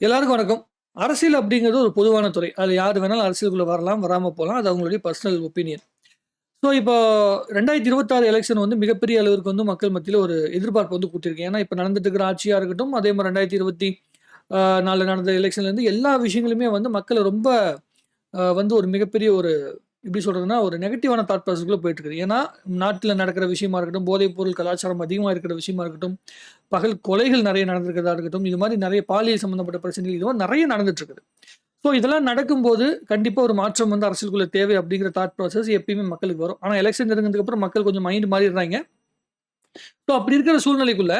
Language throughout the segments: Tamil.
எல்லாருக்கும் வணக்கம். அரசியல் அப்படிங்கிறது ஒரு பொதுவான துறை. அது யார் வேணாலும் அரசியலுக்குள்ளே வரலாம் வராமல் போகலாம். அது அவங்களுடைய பர்சனல் ஒப்பீனியன் ஸோ இப்போ ரெண்டாயிரத்தி இருபத்தாறு எலெக்ஷன் வந்து மிகப்பெரிய அளவிற்கு வந்து மக்கள் மத்தியில் ஒரு எதிர்பார்ப்பு வந்து கூட்டியிருக்கு. ஏன்னா இப்போ நடந்துட்டு இருக்கிற ஆட்சியாக இருக்கட்டும் அதே மாதிரி ரெண்டாயிரத்தி இருபத்தி நாலு நடந்த எலெக்ஷன்லேருந்து எல்லா விஷயங்களுமே வந்து மக்களை ரொம்ப வந்து ஒரு மிகப்பெரிய ஒரு எப்படி சொல்கிறதுன்னா ஒரு நெகட்டிவான தாட் ப்ராசஸ்க்குள்ளே போயிட்டு இருக்குது ஏன்னா நாட்டில் நடக்கிற விஷயமா இருக்கட்டும் போதைப் பொருள் கலாச்சாரம் அதிகமாக இருக்கிற விஷயமா இருக்கட்டும் பகல் கொலைகள் நிறைய நடந்திருக்கிறதா இருக்கட்டும் இது மாதிரி நிறைய பாலியல் சம்மந்தப்பட்ட பிரச்சனைகள் இது மாதிரி நிறைய நடந்துட்டுருக்குது. ஸோ இதெல்லாம் நடக்கும்போது கண்டிப்பாக ஒரு மாற்றம் வந்து அரசியலுக்குள்ள தேவை அப்படிங்கிற தாட் ப்ராசஸ் எப்பயுமே மக்களுக்கு வரும். ஆனால் எலெக்ஷன் நெருங்கினதுக்கு மக்கள் கொஞ்சம் மைண்ட் மாறிடுறாங்க. ஸோ அப்படி இருக்கிற சூழ்நிலைக்குள்ள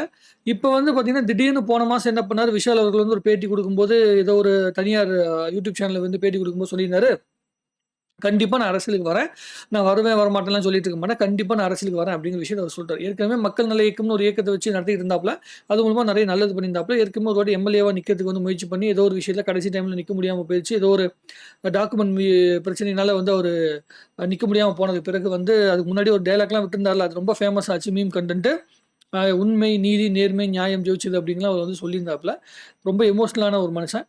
இப்போ வந்து பார்த்தீங்கன்னா திடீர்னு போன மாதம் என்ன பண்ணார்? விஷால் அவர்கள் வந்து ஒரு பேட்டி கொடுக்கும்போது ஏதோ ஒரு தனியார் யூடியூப் சேனலில் வந்து பேட்டி கொடுக்கும்போது சொல்லியிருந்தாரு. கண்டிப்பாக நான் அரசியலுக்கு வரேன். நான் வருவேன் வரமாட்டேன்லாம் சொல்லிட்டு இருக்க மாட்டேன். கண்டிப்பாக நான் அரசியலுக்கு வரேன் அப்படிங்கிற விஷயத்தை அவர் சொல்லிட்டார். ஏற்கனவே மக்கள் நல இயக்கம்னு ஒரு இயக்கத்தை வச்சு நடத்திட்டு இருந்தாப்பில் அது மூலமாக நிறைய நல்லது பண்ணியிருந்தாப்புல. ஏற்கனவே ஒரு வாட்டி எம்எல்ஏவாக நிற்கிறதுக்கு வந்து முயற்சி பண்ணி ஏதோ ஒரு விஷயத்தில் கடைசி டைமில் நிற்க முடியாமல் போயிடுச்சு ஏதோ ஒரு டாக்குமெண்ட் பிரச்சனையினால வந்து அவர் நிற்க முடியாமல் போனதுக்கு பிறகு வந்து அதுக்கு முன்னாடி ஒரு டைலாக்லாம் விட்டுருந்தார்ல அது ரொம்ப ஃபேமஸ் ஆச்சு மீம் கண்டென்ட்டு உண்மை நீதி நேர்மை நியாயம் ஜெயிச்சது அப்படிங்கலாம் அவர் வந்து சொல்லியிருந்தாப்புல. ரொம்ப எமோஷ்னலான ஒரு மனுஷன்.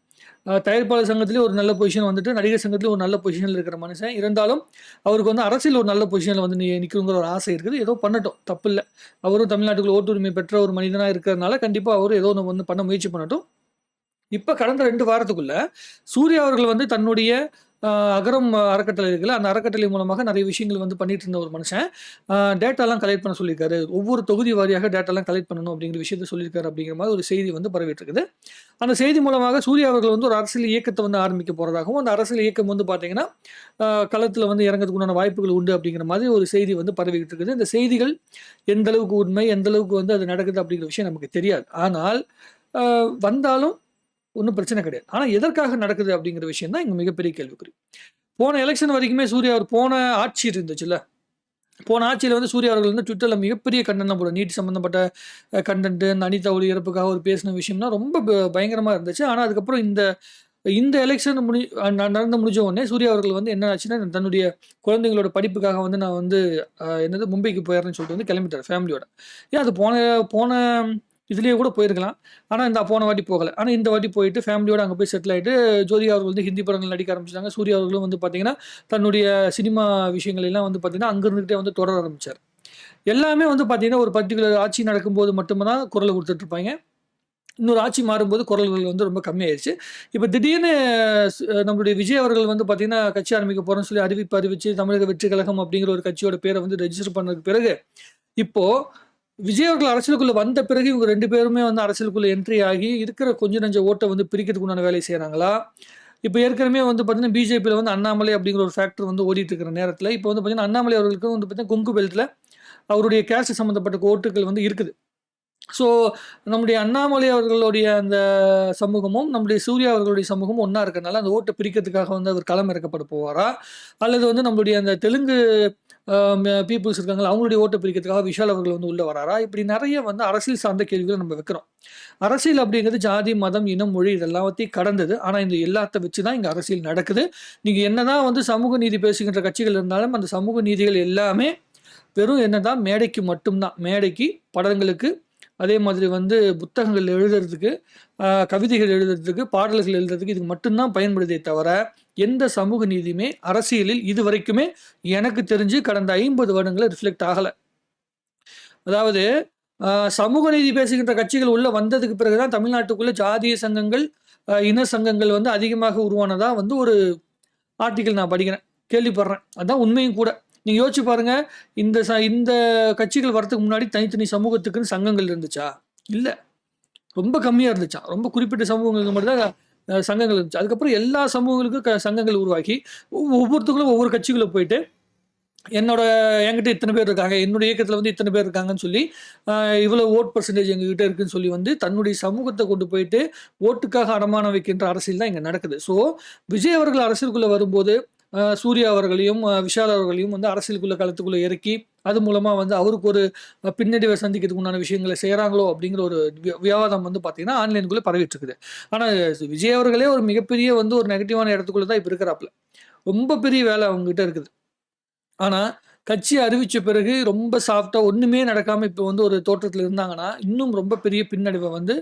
தயாரிப்பாளர் சங்கத்திலேயே ஒரு நல்ல பொசிஷன் வந்துட்டு நடிகர் சங்கத்திலேயே ஒரு நல்ல பொசிஷனில் இருக்கிற மனுஷன். இருந்தாலும் அவருக்கு வந்து அரசியல் ஒரு நல்ல பொசிஷனில் வந்து நீ நிற்கணுங்கிற ஒரு ஆசை இருக்குது. ஏதோ பண்ணட்டும் தப்பு இல்லை அவரும் தமிழ்நாட்டுக்குள்ள ஓட்டுரிமை பெற்ற ஒரு மனிதனாக இருக்கிறதுனால கண்டிப்பாக அவரும் ஏதோ ஒன்று வந்து பண்ண முயற்சி பண்ணட்டும். இப்போ கடந்த ரெண்டு வாரத்துக்குள்ளே சூர்யா அவர்கள் வந்து தன்னுடைய அகரம் அறக்கட்டளை இருக்குல்ல அந்த அறக்கட்டளை மூலமாக நிறைய விஷயங்கள் வந்து பண்ணிட்டு இருந்த ஒரு மனுஷன். டேட்டாலாம் கலெக்ட் பண்ண சொல்லியிருக்காரு. ஒவ்வொரு தொகுதி வாரியாக டேட்டாலாம் கலெக்ட் பண்ணணும் அப்படிங்கிற விஷயத்த சொல்லியிருக்காரு அப்படிங்கிற மாதிரி ஒரு செய்தி வந்து பரவிட்டு இருக்குது அந்த செய்தி மூலமாக சூர்யா அவர்கள் வந்து ஒரு அரசியல் இயக்கத்தை வந்து ஆரம்பிக்க போகிறதாகவும் அந்த அரசியல் இயக்கம் வந்து பார்த்தீங்கன்னா களத்தில் வந்து இறங்கிறதுக்கு உண்டான வாய்ப்புகள் உண்டு அப்படிங்கிற மாதிரி ஒரு செய்தி வந்து பரவிக்கிட்டு இருக்குது இந்த செய்திகள் எந்த அளவுக்கு உண்மை எந்த அளவுக்கு வந்து அது நடக்குது அப்படிங்கிற விஷயம் நமக்கு தெரியாது. ஆனால் வந்தாலும் ஒன்றும் பிரச்சனை கிடையாது. ஆனால் எதற்காக நடக்குது அப்படிங்கிற விஷயம் தான் இங்கே மிகப்பெரிய கேள்விக்குறி. போன எலெக்ஷன் வரைக்குமே சூர்யா அவர் போன ஆட்சி இருந்துச்சுல்ல? போன ஆட்சியில் வந்து சூர்யா அவர்கள் வந்து ட்விட்டரில் மிகப்பெரிய கண்டனம் போட நீட் சம்மந்தப்பட்ட கண்டென்ட்டு அந்த அனிதா அனிதாவுடைய இறப்புக்காக ஒரு பேசின விஷயம்னா ரொம்ப பயங்கரமாக இருந்துச்சு. ஆனால் அதுக்கப்புறம் இந்த இந்த எலெக்ஷன் முடி நடந்து முடிஞ்ச உடனே சூர்யா அவர்கள் வந்து என்ன ஆச்சுன்னா தன்னுடைய குழந்தைங்களோட படிப்புக்காக வந்து நான் வந்து என்னது மும்பைக்கு போயிடுறேன்னு சொல்லிட்டு வந்து கிளம்பிட்டார் ஃபேமிலியோட ஏன் அது போன போன இதுலேயே கூட போயிருக்கலாம். ஆனால் இந்த போன வாட்டி போகலை. ஆனால் இந்த வாட்டி போயிட்டு ஃபேமிலியோடு அங்கே போய் செட்டில் ஆகிட்டு ஜோதிகா அவர்கள் வந்து ஹிந்தி படங்கள் நடிக்க ஆரம்பிச்சிட்டாங்க. சூர்யா அவர்களும் வந்து பார்த்தீங்கன்னா தன்னுடைய சினிமா விஷயங்கள் எல்லாம் வந்து பார்த்தீங்கன்னா அங்கே இருந்துகிட்டே வந்து தொடர ஆரம்பித்தார் எல்லாமே வந்து பார்த்தீங்கன்னா ஒரு பர்டிகுலர் ஆட்சி நடக்கும்போது மட்டுமே தான் குரல் கொடுத்துட்டு இருப்பாங்க. இன்னொரு ஆட்சி மாறும்போது குரல்கள் வந்து ரொம்ப கம்மியாயிருச்சு. இப்போ திடீர்னு நம்மளுடைய விஜய் அவர்கள் வந்து பார்த்தீங்கன்னா கட்சி ஆரம்பிக்க போகிறோம்னு சொல்லி அறிவிப்பு அறிவிச்சு தமிழக வெற்றி கழகம் அப்படிங்கிற ஒரு கட்சியோட பேரை வந்து ரெஜிஸ்டர் பண்ணதுக்கு பிறகு இப்போது விஜய் அவர்கள் அரசியலுக்குள்ள வந்த பிறகு இவங்க ரெண்டு பேருமே வந்து அரசியலுக்குள்ள என்ட்ரி ஆகி இருக்கிற கொஞ்ச நஞ்ச ஓட்டை வந்து பிரிக்கிறதுக்கு உண்டான வேலையை செய்கிறாங்களா இப்போ ஏற்கனவே வந்து பார்த்தீங்கன்னா பிஜேபியில் வந்து அண்ணாமலை அப்படிங்கிற ஒரு ஃபேக்டர் வந்து ஓடிட்டு இருக்கிற நேரத்தில் இப்போ வந்து பார்த்தீங்கன்னா அண்ணாமலை அவர்களுக்கு வந்து பார்த்தீங்கன்னா கொங்கு பெல்ட்டில் அவருடைய கேஸ்ட் சம்மந்தப்பட்ட ஓட்டுகள் வந்து இருக்குது. ஸோ நம்முடைய அண்ணாமலை அவர்களுடைய அந்த சமூகமும் நம்முடைய சூர்யா அவர்களுடைய சமூகமும் ஒன்றா இருக்கிறனால அந்த ஓட்டை பிரிக்கிறதுக்காக வந்து அவர் களம் இறக்கப்பட போவாரா? அல்லது வந்து நம்மளுடைய அந்த தெலுங்கு பீப்புள்ஸ் இருக்காங்களா அவங்களுடைய ஓட்டை பிரிக்கிறதுக்காக விஷால் அவர்கள் வந்து உள்ளே வராரா? இப்படி நிறைய வந்து அரசியல் சார்ந்த கேள்விகளை நம்ம வைக்கிறோம். அரசியல் அப்படிங்கிறது ஜாதி மதம் இனம் மொழி இதெல்லாத்தையும் கடந்தது. ஆனால் இந்த எல்லாத்த வச்சு தான் இங்கே அரசியல் நடக்குது. நீங்கள் என்னதான் வந்து சமூக நீதி பேசுகின்ற கட்சிகள் இருந்தாலும் அந்த சமூக நீதிகள் எல்லாமே வெறும் என்னதான் மேடைக்கு மட்டும்தான். மேடைக்கு படங்களுக்கு அதே மாதிரி வந்து புத்தகங்கள் எழுதுறதுக்கு கவிதைகள் எழுதுறதுக்கு பாடல்கள் எழுதுறதுக்கு இதுக்கு மட்டும்தான் பயன்படுதே தவிர எந்த சமூக நீதியுமே அரசியலில் இது வரைக்குமே எனக்கு தெரிஞ்சு கடந்த ஐம்பது வருடங்களை ரிஃப்ளெக்ட் ஆகலை. அதாவது சமூக நீதி பேசுகின்ற கட்சிகள் உள்ளே வந்ததுக்கு பிறகுதான் தமிழ்நாட்டுக்குள்ளே ஜாதிய சங்கங்கள் இன சங்கங்கள் வந்து அதிகமாக உருவானதாக வந்து ஒரு ஆர்டிக்கல் நான் படிக்கிறேன் கேள்விப்படுறேன். அதுதான் உண்மையும் கூட. நீங்கள் யோசிச்சு பாருங்கள் இந்த ச இந்த கட்சிகள் வரதுக்கு முன்னாடி தனித்தனி சமூகத்துக்குன்னு சங்கங்கள் இருந்துச்சா? இல்லை. ரொம்ப கம்மியாக இருந்துச்சா? ரொம்ப குறிப்பிட்ட சமூகங்களுக்கு மட்டும்தான் சங்கங்கள் இருந்துச்சு. அதுக்கப்புறம் எல்லா சமூகங்களுக்கும் க- சங்கங்கள் உருவாக்கி ஒவ்வொருத்தங்களும் ஒவ்வொரு கட்சிக்குள்ள போயிட்டு என்னோட என்கிட்ட இத்தனை பேர் இருக்காங்க என்னுடைய இயக்கத்தில் வந்து இத்தனை பேர் இருக்காங்கன்னு சொல்லி இவ்வளோ ஓட் பர்சன்டேஜ் எங்ககிட்ட இருக்குன்னு சொல்லி வந்து தன்னுடைய சமூகத்தை கொண்டு போயிட்டு ஓட்டுக்காக அடமானம் வைக்கின்ற அரசியல் தான் இங்கே நடக்குது. ஸோ விஜய் அவர்கள் அரசியலுக்குள்ளே வரும்போது சூர்யா அவர்களையும் விஷால் அவர்களையும் வந்து அரசியலுக்குள்ள களத்துக்குள்ளே இறக்கி அது மூலமாக வந்து அவருக்கு ஒரு பின்னடைவை சந்திக்கிறதுக்கு உண்டான விஷயங்களை செய்கிறாங்களோ அப்படிங்கிற ஒரு விவாதம் வந்து பார்த்திங்கன்னா ஆன்லைனுக்குள்ளே பரவிட்டு இருக்குது ஆனால் விஜய் அவர்களே ஒரு மிகப்பெரிய வந்து ஒரு நெகட்டிவான இடத்துக்குள்ளே தான் இப்போ இருக்கிறாப்புல ரொம்ப பெரிய வேலை அவங்ககிட்ட இருக்குது ஆனால் கட்சி அறிவித்த பிறகு ரொம்ப சாஃப்டாக ஒன்றுமே நடக்காமல் இப்போ வந்து ஒரு தோற்றத்தில் இருந்தாங்கன்னா, இன்னும் ரொம்ப பெரிய பின்னடைவை வந்து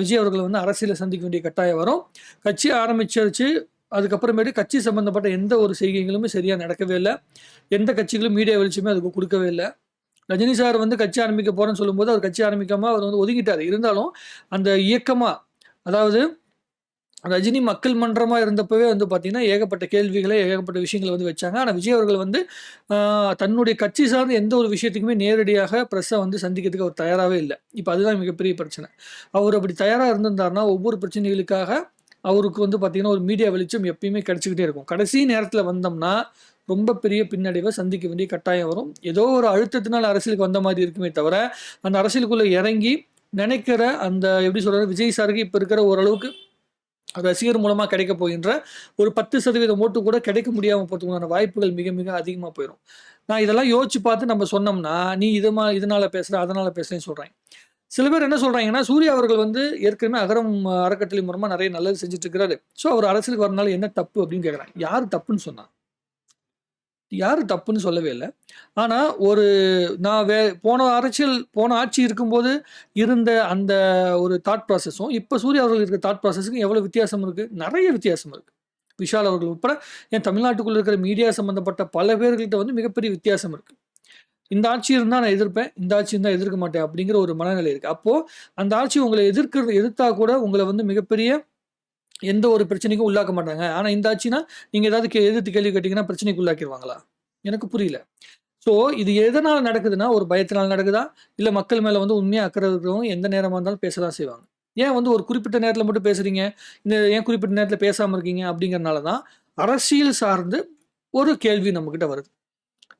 விஜய் அவர்கள் வந்து அரசியலை சந்திக்க வேண்டிய கட்டாயம் வரும். கட்சி ஆரம்பிச்சாச்சு. அதுக்கப்புறமேட்டு கட்சி சம்மந்தப்பட்ட எந்த ஒரு செய்கைகளுமே சரியாக நடக்கவே இல்லை எந்த கட்சிகளும் மீடியா வெளிச்சமே அதுக்கு கொடுக்கவே இல்லை ரஜினி சார் வந்து கட்சி ஆரம்பிக்க போகிறேன்னு சொல்லும்போது, அவர் கட்சி ஆரம்பிக்காமல் அவர் வந்து ஒதுங்கிட்டார் இருந்தாலும் அந்த இயக்கமாக அதாவது ரஜினி மக்கள் மன்றமாக இருந்தப்பவே வந்து பார்த்திங்கன்னா ஏகப்பட்ட கேள்விகளை ஏகப்பட்ட விஷயங்களை வந்து வச்சாங்க. ஆனால் விஜய் அவர்கள் வந்து தன்னுடைய கட்சி சார்ந்த எந்த ஒரு விஷயத்துக்குமே நேரடியாக ப்ரெஸ்ஸை வந்து சந்திக்கிறதுக்கு அவர் தயாராகவே இல்லை இப்போ அதுதான் மிகப்பெரிய பிரச்சனை. அவர் அப்படி தயாராக இருந்திருந்தாருன்னா, ஒவ்வொரு பிரச்சனைகளுக்காக அவருக்கு வந்து பார்த்திங்கன்னா ஒரு மீடியா வெளிச்சம் எப்பயுமே கிடச்சிக்கிட்டே இருக்கும். கடைசி நேரத்தில் வந்தோம்னா, ரொம்ப பெரிய பின்னடைவை சந்திக்க வேண்டிய கட்டாயம் வரும். ஏதோ ஒரு அழுத்தத்தினால் அரசியலுக்கு வந்த மாதிரி இருக்குமே தவிர, அந்த அரசியலுக்குள்ளே இறங்கி நினைக்கிற அந்த எப்படி சொல்கிறது விஜய் சாருக்கு இப்போ இருக்கிற ஓரளவுக்கு ரசிகர் மூலமாக கிடைக்க போகின்ற ஒரு 10% ஓட்டு கூட கிடைக்க முடியாமல் போகிறதுக்கான வாய்ப்புகள் மிக மிக அதிகமாக போயிடும் நான் இதெல்லாம் யோசிச்சு பார்த்து நம்ம சொன்னோம்னா, நீ இதுமா இதனால் பேசுகிற அதனால் பேசுகிறேன்னு சொல்கிறேன் சில பேர் என்ன சொல்கிறாங்கன்னா சூர்யா அவர்கள் வந்து ஏற்கனவே அகரம் அறக்கட்டளை மூலமாக நிறைய நல்லது செஞ்சுட்டு இருக்கிறாரு. ஸோ அவர் அரசியலுக்கு வரனால என்ன தப்பு அப்படின்னு கேட்குறாங்க. யார் தப்புன்னு சொன்னா? யாரும் தப்புன்னு சொல்லவே இல்லை ஆனால் ஒரு நான் வே போன அரசியல் போன ஆட்சி இருக்கும்போது இருந்த அந்த ஒரு தாட் ப்ராசஸும், இப்போ சூர்யா அவர்கள் இருக்கிற தாட் ப்ராசஸுக்கும் எவ்வளோ வித்தியாசம் இருக்கு? நிறைய வித்தியாசம் இருக்குது விஷால் அவர்கள் உட்பட ஏன் தமிழ்நாட்டுக்குள்ளே இருக்கிற மீடியா சம்மந்தப்பட்ட பல பேர்கள்ட்ட வந்து மிகப்பெரிய வித்தியாசம் இருக்குது இந்த ஆட்சி இருந்தால் நான் எதிர்ப்பேன். இந்த ஆட்சி இருந்தால் எதிர்க்க மாட்டேன் அப்படிங்கிற ஒரு மனநிலை இருக்குது அப்போது அந்த ஆட்சி உங்களை எதிர்க்கிறது எதிர்த்தா கூட உங்களை வந்து மிகப்பெரிய எந்த ஒரு பிரச்சனைக்கும் உள்ளாக்க மாட்டாங்க. ஆனால் இந்த ஆட்சினா, நீங்கள் ஏதாவது கே எதிர்த்து கேள்வி கேட்டிங்கன்னா பிரச்சனைக்கு உள்ளாக்கிடுவாங்களா எனக்கு புரியல. ஸோ இது எதனால் நடக்குதுன்னா, ஒரு பயத்தினால் நடக்குதா? இல்லை மக்கள் மேலே வந்து உண்மையாக அக்கறை இருக்கிறவங்க எந்த நேரமாக இருந்தாலும் பேசதான் செய்வாங்க. ஏன் வந்து ஒரு குறிப்பிட்ட நேரத்தில் மட்டும் பேசுறீங்க? இந்த ஏன் குறிப்பிட்ட நேரத்தில் பேசாமல் இருக்கீங்க? அப்படிங்கிறனால தான் அரசியல் சார்ந்து ஒரு கேள்வி நம்மக்கிட்ட வருது.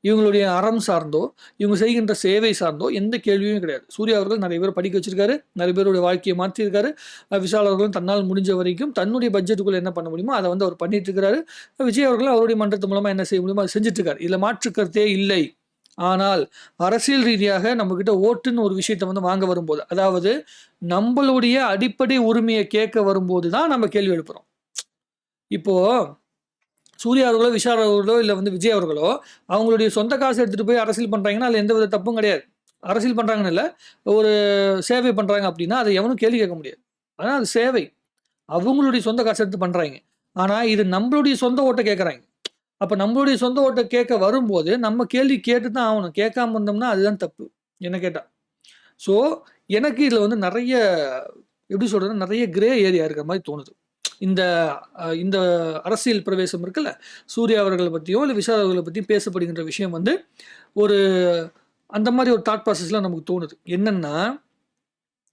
இவங்களுடைய அறம் சார்ந்தோ, இவங்க செய்கின்ற சேவை சார்ந்தோ எந்த கேள்வியும் கிடையாது. சூர்யா அவர்கள் நிறைய பேர் படிக்க வச்சிருக்காரு. நிறைய பேருடைய வாழ்க்கையை மாற்றியிருக்காரு. விஷால் அவர்களும் தன்னால் முடிஞ்ச வரைக்கும் தன்னுடைய பட்ஜெட்டுக்குள்ள என்ன பண்ண முடியுமோ, அதை வந்து அவர் பண்ணிட்டு இருக்கிறாரு. விஜய் அவர்களும் அவருடைய மன்றத்து மூலமாக என்ன செய்ய முடியுமோ, அதை செஞ்சுட்டு இருக்காரு. இதுல மாற்று கருத்தே இல்லை. ஆனால் அரசியல் ரீதியாக நம்மக்கிட்ட ஓட்டுன்னு ஒரு விஷயத்த வந்து வாங்க வரும்போது, அதாவது நம்மளுடைய அடிப்படை உரிமையை கேட்க வரும்போது தான் நம்ம கேள்வி எழுப்புறோம். இப்போ சூர்யா அவர்களோ, விஷால் அவர்களோ, இல்லை வந்து விஜய் அவர்களோ, அவங்களுடைய சொந்த காசு எடுத்துகிட்டு போய் அரசியல் பண்ணுறாங்கன்னா அதில் எந்த வித தப்பும் கிடையாது. அரசியல் பண்ணுறாங்கன்னு இல்லை ஒரு சேவை பண்ணுறாங்க அப்படின்னா, அதை எவனும் கேள்வி கேட்க முடியாது. ஆனால் அது சேவை. அவங்களுடைய சொந்த காசு எடுத்து பண்ணுறாங்க ஆனால் இது நம்மளுடைய சொந்த ஓட்டை கேட்குறாங்க அப்போ நம்மளுடைய சொந்த ஓட்டை கேட்க வரும்போது, நம்ம கேள்வி கேட்டு தான் ஆகணும் கேட்காம இருந்தோம்னா அதுதான் தப்பு. என்ன கேட்டால் ஸோ எனக்கு இதில் வந்து நிறைய எப்படி சொல்கிறது நிறைய கிரே ஏரியா இருக்கிற மாதிரி தோணுது. இந்த இந்த அரசியல் பிரவேசம் இருக்குல்ல, சூர்யா அவர்களை பற்றியோ இல்லை விஷால் அவர்களை பற்றியும் பேசப்படுகின்ற விஷயம் வந்து, ஒரு அந்த மாதிரி ஒரு தாட் ப்ராசஸ்லாம் நமக்கு தோணுது. என்னென்னா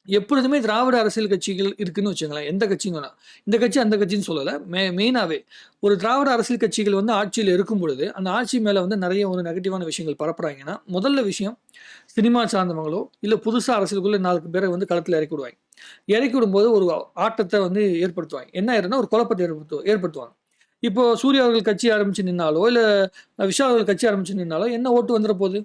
எப்பொழுதுமே திராவிட அரசியல் கட்சிகள் இருக்குன்னு வச்சுக்கங்களேன். எந்த கட்சியும் வேணாம். இந்த கட்சி, அந்த கட்சின்னு சொல்லலை மெ மெயினாகவே ஒரு திராவிட அரசியல் கட்சிகள் வந்து ஆட்சியில் இருக்கும் பொழுது, அந்த ஆட்சி மேலே வந்து நிறைய ஒரு நெகட்டிவான விஷயங்கள் பரப்புறாங்கன்னா முதல்ல விஷயம் சினிமா சார்ந்தவங்களோ, இல்லை புதுசாக அரசியலுக்குள்ளே நாலு பேரை வந்து களத்தில் இறக்கி விடுவாங்க இறக்கி விடும்போது ஒரு ஆட்டத்தை வந்து ஏற்படுத்துவாங்க என்ன ஆயிரும்னா, ஒரு குழப்பத்தை ஏற்படுத்து ஏற்படுத்துவாங்க. இப்போ சூர்யா அவர்கள் கட்சி ஆரம்பிச்சு நின்னாலோ, இல்ல விஷா அவர்கள் கட்சி ஆரம்பிச்சு நின்னாலோ, என்ன ஓட்டு வந்துட போது?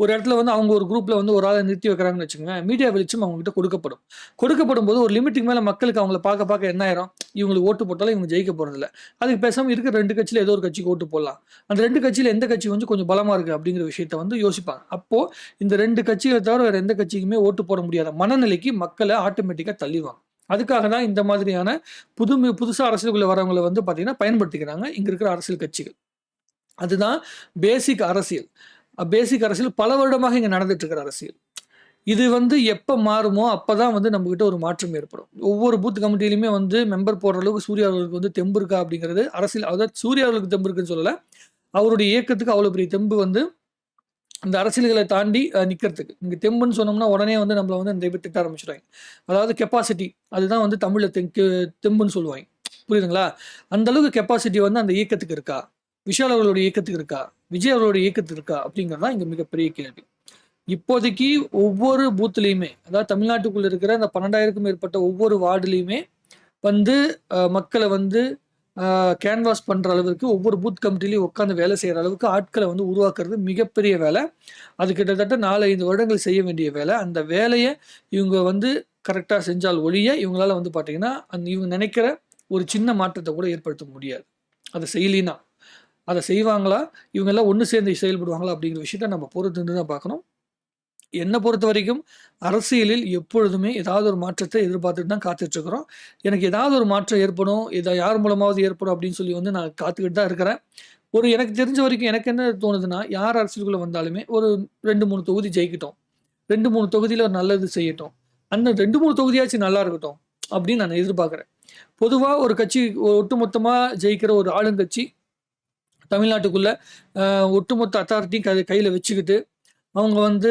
ஒரு இடத்துல வந்து அவங்க ஒரு குரூப்பில் வந்து ஒரு ஆளை நிறுத்தி வைக்கிறாங்கன்னு வச்சுக்கோங்க. மீடியா வெளிச்சம் அவங்ககிட்ட கொடுக்கப்படும். கொடுக்கப்படும் போது ஒரு லிமிட்டுக்கு மேலே மக்களுக்கு அவங்கள பார்க்க பார்க்க என்ன ஆயிரும்? இவங்களுக்கு ஓட்டு போட்டாலும் இவங்க ஜெயிக்க போகிறதில்ல அதுக்கு பேசாமல் இருக்கிற ரெண்டு கட்சியில ஏதோ ஒரு கட்சிக்கு ஓட்டு போடலாம். அந்த ரெண்டு கட்சியில் எந்த கட்சி வந்து கொஞ்சம் பலமாக இருக்குது அப்படிங்கிற விஷயத்த வந்து யோசிப்பாங்க. அப்போது இந்த ரெண்டு கட்சிகளை தவிர வேறு எந்த கட்சிக்குமே ஓட்டு போட முடியாத மனநிலைக்கு மக்களை ஆட்டோமேட்டிக்காக தள்ளிருவாங்க. அதுக்காக தான் இந்த மாதிரியான புதுமை புதுசாக அரசியலுக்குள்ள வரவங்களை வந்து பார்த்தீங்கன்னா, பயன்படுத்திக்கிறாங்க இங்கே இருக்கிற அரசியல் கட்சிகள். அதுதான் பேசிக் அரசியல். பேசிக் அரசியல் பல வருடமாக இங்கே நடந்துட்டு இருக்கிற அரசியல். இது வந்து எப்போ மாறுமோ, அப்போ தான் வந்து நம்மக்கிட்ட ஒரு மாற்றம் ஏற்படும். ஒவ்வொரு பூத் கமிட்டிலையுமே வந்து மெம்பர் போடுற அளவுக்கு சூர்யா அவர்களுக்கு வந்து தெம்பு இருக்கா அப்படிங்கிறது அரசியல் அதாவது சூர்யா அவர்களுக்கு தெம்பு இருக்குன்னு சொல்லலை அவருடைய இயக்கத்துக்கு அவ்வளோ பெரிய தெம்பு வந்து இந்த அரசியல்களை தாண்டி நிற்கிறதுக்கு இங்கே தெம்புன்னு சொன்னோம்னா, உடனே வந்து நம்மளை வந்து இந்த திட்ட ஆரம்பிச்சிடுவாங்க அதாவது கெப்பாசிட்டி அதுதான் வந்து தமிழில் தெங்கு தெம்புன்னு சொல்லுவாங்க புரியுதுங்களா? அந்த அளவுக்கு கெப்பாசிட்டி வந்து அந்த இயக்கத்துக்கு இருக்கா? விஷால் அவர்களுடைய இயக்கத்துக்கு இருக்கா? விஜய் அவரோட இயக்கத்தில் இருக்கா? அப்படிங்கிறது தான் இங்கே மிகப்பெரிய கேள்வி. இப்போதைக்கு ஒவ்வொரு பூத்துலேயுமே அதாவது தமிழ்நாட்டுக்குள்ள இருக்கிற அந்த 12,000க்கும் மேற்பட்ட ஒவ்வொரு வார்டுலேயுமே வந்து மக்களை வந்து கேன்வாஸ் பண்ணுற அளவுக்கு ஒவ்வொரு பூத் கமிட்டிலையும் உட்காந்து வேலை செய்கிற அளவுக்கு ஆட்களை வந்து உருவாக்குறது மிகப்பெரிய வேலை. அது கிட்டத்தட்ட 4, 5 வருடங்கள் செய்ய வேண்டிய வேலை. அந்த வேலையை இவங்க வந்து கரெக்டாக செஞ்சால் ஒழிய, இவங்களால வந்து பார்த்தீங்கன்னா, அந்த இவங்க நினைக்கிற ஒரு சின்ன மாற்றத்தை கூட ஏற்படுத்த முடியாது. அது செய்யலினா. அதை செய்வாங்களா? இவங்கெல்லாம் ஒன்று சேர்ந்து செயல்படுவாங்களா அப்படிங்கிற விஷயத்த நம்ம பொறுத்து இருந்து தான் பார்க்கணும். என்னை பொறுத்த வரைக்கும் அரசியலில் எப்பொழுதுமே ஏதாவது ஒரு மாற்றத்தை எதிர்பார்த்துட்டு தான் காத்துட்ருக்குறோம். எனக்கு ஏதாவது ஒரு மாற்றம் ஏற்படும் இதை யார் மூலமாவது ஏற்படும் அப்படின்னு சொல்லி வந்து நான் காத்துக்கிட்டு தான் இருக்கிறேன். ஒரு எனக்கு தெரிஞ்ச வரைக்கும் எனக்கு என்ன தோணுதுன்னா யார் அரசியலுக்குள்ளே வந்தாலுமே ஒரு ரெண்டு மூணு தொகுதி ஜெயிக்கட்டும். ரெண்டு மூணு தொகுதியில் ஒரு நல்லது செய்யட்டும். அந்த ரெண்டு மூணு தொகுதியாச்சும் நல்லா இருக்கட்டும் அப்படின்னு நான் எதிர்பார்க்குறேன். பொதுவாக ஒரு கட்சி ஒட்டுமொத்தமாக ஜெயிக்கிற ஒரு ஆளுங்கட்சி தமிழ்நாட்டுக்குள்ளே ஒட்டுமொத்த அத்தாரிட்டியும் கை கையில் வச்சுக்கிட்டு அவங்க வந்து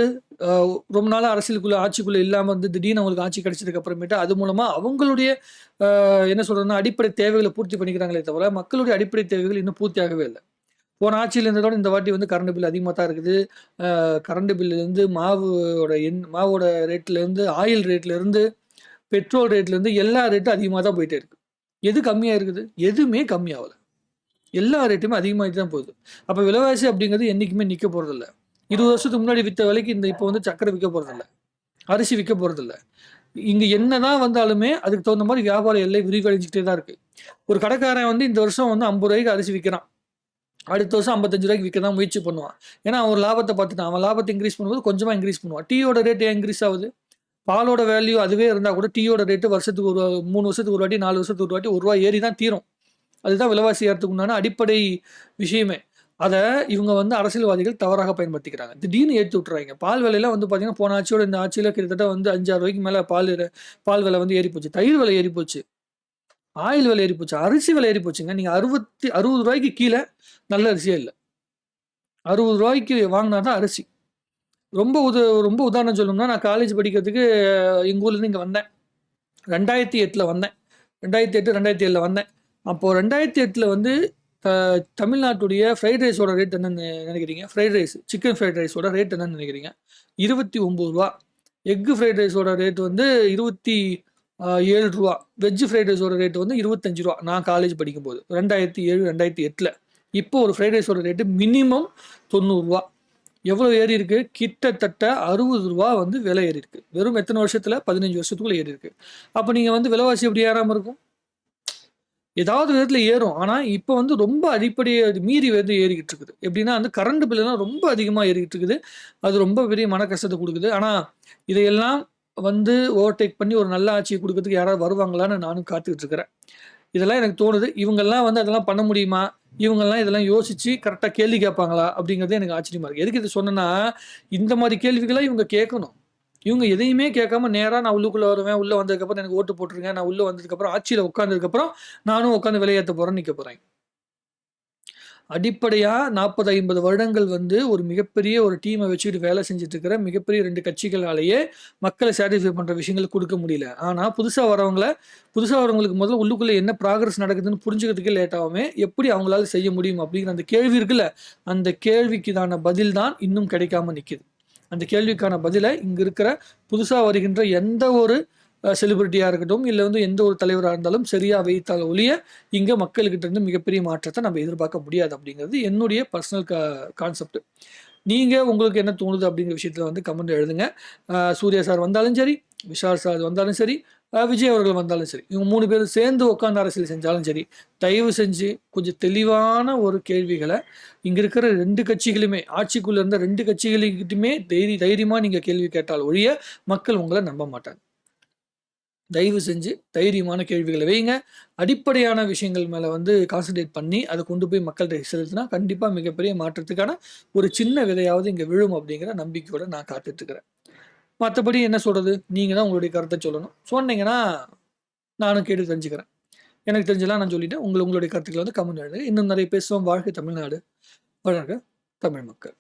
ரொம்ப நாளாக அரசியலுக்குள்ள ஆட்சிக்குள்ளே இல்லாமல் வந்து திடீர்னு அவங்களுக்கு ஆட்சி கிடைச்சதுக்கு அப்புறமேட்டு அது மூலமாக அவங்களுடைய என்ன சொல்கிறதுனா அடிப்படை தேவைகளை பூர்த்தி பண்ணிக்கிறாங்களே தவிர மக்களுடைய அடிப்படை தேவைகள் இன்னும் பூர்த்தியாகவே இல்லை. போன ஆட்சியில் இருந்ததோட இந்த வாட்டி வந்து கரண்ட் பில் அதிகமாக தான் இருக்குது. கரண்ட் பில்லுலேருந்து மாவோட எண் மாவோட ரேட்லேருந்து ஆயில் ரேட்லேருந்து பெட்ரோல் ரேட்லேருந்து எல்லா ரேட்டும் அதிகமாக தான் போயிட்டே இருக்குது எது கம்மியாக இருக்குது? எதுவுமே கம்மியாகல. எல்லா ரேட்டுமே அதிகமாகிட்டு தான் போகுது. அப்போ விலைவாசி அப்படிங்கிறது என்றைக்குமே நிற்க போகிறதில்ல இருபது வருஷத்துக்கு முன்னாடி விற்ற விலைக்கு இந்த இப்போ வந்து சக்கரை விற்க போகிறதில்ல அரிசி விற்க போகிறதில்ல இங்கே என்ன தான் வந்தாலுமே அதுக்கு தகுந்த மாதிரி வியாபார எல்லை விரிவடைஞ்சிக்கிட்டே தான் இருக்குது ஒரு கடைக்காரன் வந்து இந்த வருஷம் வந்து ஐம்பது ரூபாய்க்கு அரிசி விற்கிறான் அடுத்த வருஷம் ஐம்பத்தஞ்சு ரூபாய்க்கு விற்க தான் முயற்சி பண்ணுவான். ஏன்னா அவன் லாபத்தை பார்த்துட்டான். அவன் லாபத்தை இன்க்ரீஸ் பண்ணும்போது கொஞ்சமாக இன்க்ரீஸ் பண்ணுவான். டீயோட ரேட் ஏன் இன்க்ரீஸ் ஆகுது? பாலோட வேல்யூ அதுவே இருந்தால் கூட டீயோட ரேட்டு வருஷத்துக்கு ஒரு மூணு வருஷத்துக்கு ஒரு வாட்டி நாலு வருஷத்துக்கு ஒரு வாட்டி ஒரு ரூபா ஏறி தான் தீரும். அதுதான் விலைவாசி ஏறத்துக்கு உண்டான அடிப்படை விஷயமே. அதை இவங்க வந்து அரசியல்வாதிகள் தவறாக பயன்படுத்திக்கிறாங்க. திடீர்னு ஏற்றி விட்டுறாங்க. பால் விலையெல்லாம் வந்து பார்த்தீங்கன்னா போன ஆட்சியோட இந்த ஆட்சியில் கிட்டத்தட்ட வந்து அஞ்சாறு ரூபாய்க்கு மேலே பால் பால் விலை வந்து ஏறி போச்சு தயிர் விலை ஏறி போச்சு ஆயில் விலை ஏறி போச்சு அரிசி விலை ஏறி போச்சுங்க நீங்கள் அறுபத்தி அறுபது ரூபாய்க்கு கீழே நல்ல அரிசியே இல்லை. அறுபது ரூபாய்க்கு வாங்கினா தான் அரிசி. ரொம்ப உத ரொம்ப உதாரணம் சொல்லணும்னா நான் காலேஜ் படிக்கிறதுக்கு எங்கள் ஊர்லேருந்து இங்கே வந்தேன். ரெண்டாயிரத்தி எட்டில் வந்தேன். ரெண்டாயிரத்தி எட்டு ரெண்டாயிரத்தி ஏழில் வந்தேன். அப்போது ரெண்டாயிரத்தி எட்டில் வந்து தமிழ்நாட்டுடைய ஃப்ரைட் ரைஸோட ரேட் என்னென்னு நினைக்கிறீங்க? ஃப்ரைட் ரைஸ் சிக்கன் ஃப்ரைட் ரைஸோட ரேட் என்னன்னு நினைக்கிறீங்க? இருபத்தி ஒம்பது ரூபா. எக்கு ஃப்ரைட் ரைஸோட ரேட் வந்து இருபத்தி ஏழு ரூபா. வெஜ் ஃப்ரைட் ரைஸோட ரேட் வந்து இருபத்தஞ்சு ரூபா. நான் காலேஜ் படிக்கும்போது. ரெண்டாயிரத்தி ஏழு ரெண்டாயிரத்தி எட்டில். இப்போ ஒரு ஃப்ரைட் ரைஸோட ரேட்டு மினிமம் தொண்ணூறுரூவா எவ்வளோ ஏறி இருக்கு? கிட்டத்தட்ட அறுபது ரூபா வந்து விலை ஏறி இருக்கு. வெறும் எத்தனை வருஷத்துல? பதினஞ்சு வருஷத்துக்குள்ள ஏறி இருக்கு. அப்போ நீங்கள் வந்து விலைவாசி எப்படி ஏறாமல் இருக்கும்? ஏதாவது விதத்தில் ஏறும். ஆனால் இப்போ வந்து ரொம்ப அடிப்படையை மீறி வந்து ஏறிக்கிட்டு இருக்குது எப்படின்னா வந்து கரண்ட் பில்லுலாம் ரொம்ப அதிகமாக ஏறிக்கிட்டு இருக்குது அது ரொம்ப பெரிய மன கஷ்டத்தை கொடுக்குது. ஆனால் இதையெல்லாம் வந்து ஓவர்டேக் பண்ணி ஒரு நல்ல ஆட்சியை கொடுக்கறதுக்கு யாராவது வருவாங்களான்னு நானும் காத்துக்கிட்டு இருக்கிறேன் இதெல்லாம் எனக்கு தோணுது. இவங்கெல்லாம் வந்து அதெல்லாம் பண்ண முடியுமா? இவங்கெல்லாம் இதெல்லாம் யோசிச்சு கரெக்டாக கேள்வி கேட்பாங்களா? அப்படிங்கிறது எனக்கு ஆச்சரியமா இருக்குது எதுக்கு இது சொன்னேன்னா இந்த மாதிரி கேள்விகளை இவங்க கேட்கணும். இவங்க எதையுமே கேட்காம நேராக நான் உள்ளுக்குள்ளே வருவேன் உள்ளே வந்ததுக்கப்புறம் எனக்கு ஓட்டு போட்டுருங்க நான் உள்ளே வந்ததுக்கப்புறம் ஆட்சியில் உட்காந்ததுக்கப்புறம் நானும் உட்காந்து விலையேற்ற போகிறேன்னு நிற்க போகிறேன் அடிப்படையாக நாற்பது ஐம்பது வருடங்கள் வந்து ஒரு மிகப்பெரிய ஒரு டீமை வச்சுக்கிட்டு வேலை செஞ்சுட்டு இருக்கிற மிகப்பெரிய ரெண்டு கட்சிகளாலேயே மக்களை சாட்டிஸ்ஃபை பண்ணுற விஷயங்கள் கொடுக்க முடியல. ஆனால் புதுசாக வரவங்கள புதுசாக வரவங்களுக்கு முதல்ல உள்ளுக்குள்ளே என்ன ப்ராக்ரஸ் நடக்குதுன்னு புரிஞ்சுக்கிறதுக்கே லேட் எப்படி அவங்களால செய்ய முடியும் அப்படிங்கிற அந்த கேள்வி இருக்குல்ல அந்த கேள்விக்குதான பதில் தான் இன்னும் கிடைக்காம நிற்கிது அந்த கேள்விக்கான பதிலை இங்கே இருக்கிற புதுசாக வருகின்ற எந்த ஒரு செலிபிரிட்டியாக இருக்கட்டும் இல்லை வந்து எந்த ஒரு தலைவராக இருந்தாலும் சரியாக வைத்தால் ஒழிய இங்கே மக்கள்கிட்ட இருந்து மிகப்பெரிய மாற்றத்தை நம்ம எதிர்பார்க்க முடியாது அப்படிங்கிறது என்னுடைய பர்சனல் க கான்செப்ட் நீங்கள் உங்களுக்கு என்ன தோணுது அப்படிங்கிற விஷயத்தில் வந்து கமெண்ட் எழுதுங்க. சூர்யா சார் வந்தாலும் சரி விஷால் சார் வந்தாலும் சரி விஜய் அவர்கள் வந்தாலும் சரி. இவங்க மூணு பேரும் சேர்ந்து உட்காந்து அரசியல் செஞ்சாலும் சரி தயவு செஞ்சு கொஞ்சம் தெளிவான ஒரு கேள்விகளை இங்கே இருக்கிற ரெண்டு கட்சிகளுமே ஆட்சிக்குள்ளே இருந்த ரெண்டு கட்சிகளுக்கிட்டுமே தைரிய தைரியமாக நீங்கள் கேள்வி கேட்டால் ஒழிய மக்கள் உங்களை நம்ப மாட்டாங்க. தயவு செஞ்சு தைரியமான கேள்விகளை வைங்க. அடிப்படையான விஷயங்கள் மேலே வந்து கான்சன்ட்ரேட் பண்ணி அதை கொண்டு போய் மக்கள்கிட்ட செலுத்தினா கண்டிப்பாக மிகப்பெரிய மாற்றத்துக்கான ஒரு சின்ன விதையாவது இங்கே விழும் அப்படிங்கிற நம்பிக்கையோடு நான் காத்துட்ருக்கிறேன் மற்றபடி என்ன சொல்கிறது நீங்கள் தான் உங்களுடைய கருத்தை சொல்லணும். சொன்னீங்கன்னா நானும் கேட்டு தெரிஞ்சுக்கிறேன். எனக்கு தெரிஞ்சலாம் நான் சொல்லிட்டேன். உங்களை உங்களுடைய கருத்துக்களை வந்து கமெண்ட் எழுதுங்க. இன்னும் நிறைய பேசுவோம். வாழ்க்கை தமிழ்நாடு. வழங்க தமிழ் மக்கள்.